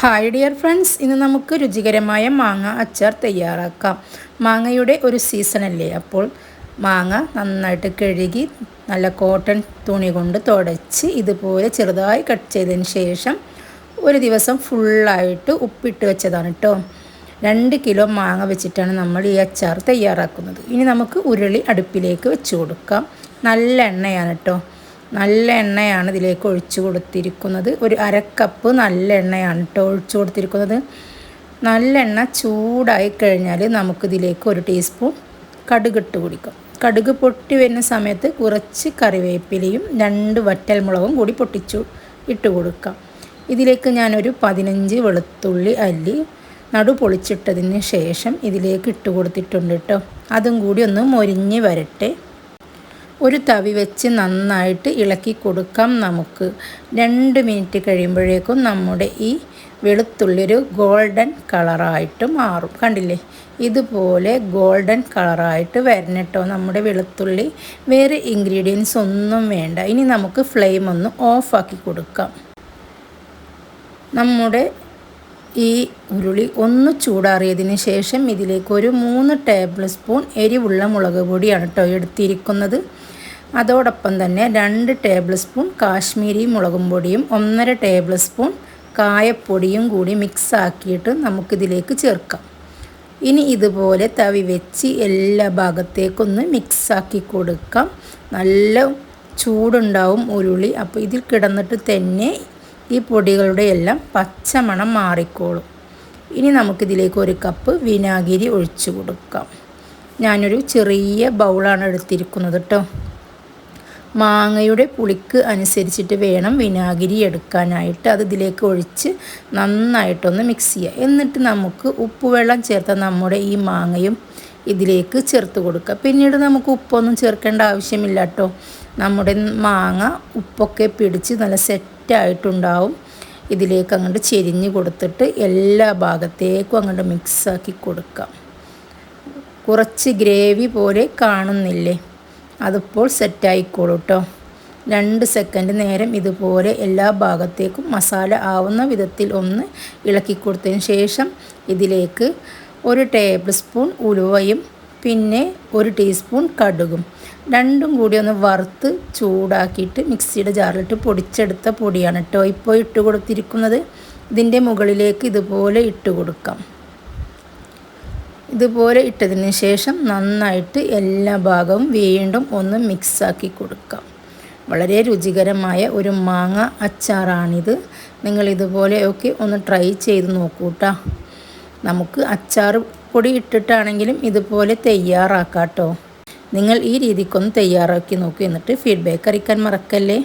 Hi dear friends ഇന്ന് നമുക്ക് രുചികരമായ മാങ്ങ അച്ചാർ തയ്യാറാക്കാം. മാങ്ങയുടെ ഒരു സീസണല്ലേ അപ്പോൾ മാങ്ങ നന്നായിട്ട് കഴുകി നല്ല കോട്ടൺ തുണി കൊണ്ട് തുടച്ച് ഇതുപോലെ ചെറുതായി കട്ട് ചെയ്തതിന് ശേഷം ഒരു ദിവസം ഫുള്ളായിട്ട് ഉപ്പിട്ട് വെച്ചതാണ് കേട്ടോ രണ്ട് കിലോ മാങ്ങ വെച്ചിട്ടാണ് നമ്മൾ ഈ അച്ചാർ തയ്യാറാക്കുന്നത്. ഇനി നമുക്ക് ഉരുളി അടുപ്പിലേക്ക് വെച്ച് കൊടുക്കാം. നല്ല എണ്ണയാണ് കേട്ടോ നല്ല എണ്ണയാണ് ഇതിലേക്ക് ഒഴിച്ചു കൊടുത്തിരിക്കുന്നത്. ഒരു അരക്കപ്പ് നല്ല എണ്ണയാണ് കേട്ടോ ഒഴിച്ചു കൊടുത്തിരിക്കുന്നത്. നല്ല എണ്ണ ചൂടായി കഴിഞ്ഞാൽ നമുക്കിതിലേക്ക് ഒരു ടീസ്പൂൺ കടുക് ഇട്ട് കുടിക്കാം. കടുക് പൊട്ടി വരുന്ന സമയത്ത് കുറച്ച് കറിവേപ്പിലയും രണ്ട് വറ്റൽമുളകും കൂടി പൊട്ടിച്ചു ഇട്ട് കൊടുക്കാം. ഇതിലേക്ക് ഞാനൊരു പതിനഞ്ച് വെളുത്തുള്ളി അല്ലി നടു പൊളിച്ചിട്ടതിന് ശേഷം ഇതിലേക്ക് ഇട്ട് കൊടുത്തിട്ടുണ്ട് കേട്ടോ അതും കൂടി ഒന്ന് മൊരിഞ്ഞ് വരട്ടെ. ഒരു തവി വെച്ച് നന്നായിട്ട് ഇളക്കി കൊടുക്കാം നമുക്ക്. രണ്ട് മിനിറ്റ് കഴിയുമ്പോഴേക്കും നമ്മുടെ ഈ വെളുത്തുള്ളി ഒരു ഗോൾഡൻ കളറായിട്ട് മാറും. കണ്ടില്ലേ? ഇതുപോലെ ഗോൾഡൻ കളറായിട്ട് വരണട്ടോ നമ്മുടെ വെളുത്തുള്ളി. വേറെ ഇൻഗ്രീഡിയൻസ് ഒന്നും വേണ്ട. ഇനി നമുക്ക് ഫ്ലെയിം ഒന്ന് ഓഫാക്കി കൊടുക്കാം. നമ്മുടെ ഈ ഉരുളി ഒന്ന് ചൂടാറിയതിന് ശേഷം ഇതിലേക്ക് ഒരു മൂന്ന് ടേബിൾ സ്പൂൺ എരിവുള്ള മുളക് പൊടിയാണ് കേട്ടോ എടുത്തിരിക്കുന്നത്. അതോടൊപ്പം തന്നെ രണ്ട് ടേബിൾ സ്പൂൺ കാശ്മീരി മുളകും പൊടിയും ഒന്നര ടേബിൾ സ്പൂൺ കായപ്പൊടിയും കൂടി മിക്സ് ആക്കിയിട്ട് നമുക്കിതിലേക്ക് ചേർക്കാം. ഇനി ഇതുപോലെ തവി വെച്ച് എല്ലാ ഭാഗത്തേക്കൊന്ന് മിക്സാക്കി കൊടുക്കാം. നല്ല ചൂടുണ്ടാവും ഉരുളി. അപ്പോൾ ഇതിൽ കിടന്നിട്ട് തന്നെ ഈ പൊടികളുടെ എല്ലാം പച്ചമണം മാറിക്കോളും. ഇനി നമുക്കിതിലേക്ക് ഒരു കപ്പ് വിനാഗിരി ഒഴിച്ചു കൊടുക്കാം. ഞാനൊരു ചെറിയ ബൗളാണ് എടുത്തിരിക്കുന്നത് കേട്ടോ. മാങ്ങയുടെ പുളിക്ക് അനുസരിച്ചിട്ട് വേണം വിനാഗിരി എടുക്കാനായിട്ട്. അത് ഇതിലേക്ക് ഒഴിച്ച് നന്നായിട്ടൊന്ന് മിക്സ് ചെയ്യുക എന്നിട്ട് നമുക്ക് ഉപ്പുവെള്ളം ചേർത്ത നമ്മുടെ ഈ മാങ്ങയും ഇതിലേക്ക് ചേർത്ത് കൊടുക്കുക പിന്നീട് നമുക്ക് ഉപ്പൊന്നും ചേർക്കേണ്ട ആവശ്യമില്ല കേട്ടോ നമ്മുടെ മാങ്ങ ഉപ്പൊക്കെ പിടിച്ച് നല്ല സെറ്റായിട്ടുണ്ടാവും ഇതിലേക്ക് അങ്ങോട്ട് ചെരിഞ്ഞ് കൊടുത്തിട്ട് എല്ലാ ഭാഗത്തേക്കും അങ്ങോട്ട് മിക്സാക്കി കൊടുക്കാം. കുറച്ച് ഗ്രേവി പോലെ കാണുന്നില്ലേ? അതിപ്പോൾ സെറ്റായിക്കോളൂ കേട്ടോ രണ്ട് സെക്കൻഡ് നേരം ഇതുപോലെ എല്ലാ ഭാഗത്തേക്കും മസാല ആവുന്ന വിധത്തിൽ ഒന്ന് ഇളക്കി കൊടുത്തതിന് ശേഷം ഇതിലേക്ക് ഒരു ടേബിൾ സ്പൂൺ ഉലുവയും പിന്നെ ഒരു ടീസ്പൂൺ കടുകും. രണ്ടും കൂടി ഒന്ന് വറുത്ത് ചൂടാക്കിയിട്ട് മിക്സിയുടെ ജാറിലിട്ട് പൊടിച്ചെടുത്ത പൊടിയാണ് കേട്ടോ ഇപ്പോൾ ഇട്ട് കൊടുത്തിരിക്കുന്നത്. ഇതിന്റെ മുകളിലേക്ക് ഇതുപോലെ ഇട്ട് കൊടുക്കാം. ഇതുപോലെ ഇട്ടതിന് ശേഷം നന്നായിട്ട് എല്ലാ ഭാഗവും വീണ്ടും ഒന്ന് മിക്സാക്കി കൊടുക്കാം. വളരെ രുചികരമായ ഒരു മാങ്ങ അച്ചാറാണിത്. നിങ്ങൾ ഇതുപോലെയൊക്കെ ഒന്ന് ട്രൈ ചെയ്ത് നോക്കൂട്ടാ. നമുക്ക് അച്ചാർ പൊടി ഇട്ടിട്ടാണെങ്കിലും ഇതുപോലെ തയ്യാറാക്കാം കേട്ടോ. നിങ്ങൾ ഈ രീതിക്കൊന്ന് തയ്യാറാക്കി നോക്കി. എന്നിട്ട് ഫീഡ്ബാക്ക് അറിയിക്കാൻ മറക്കല്ലേ?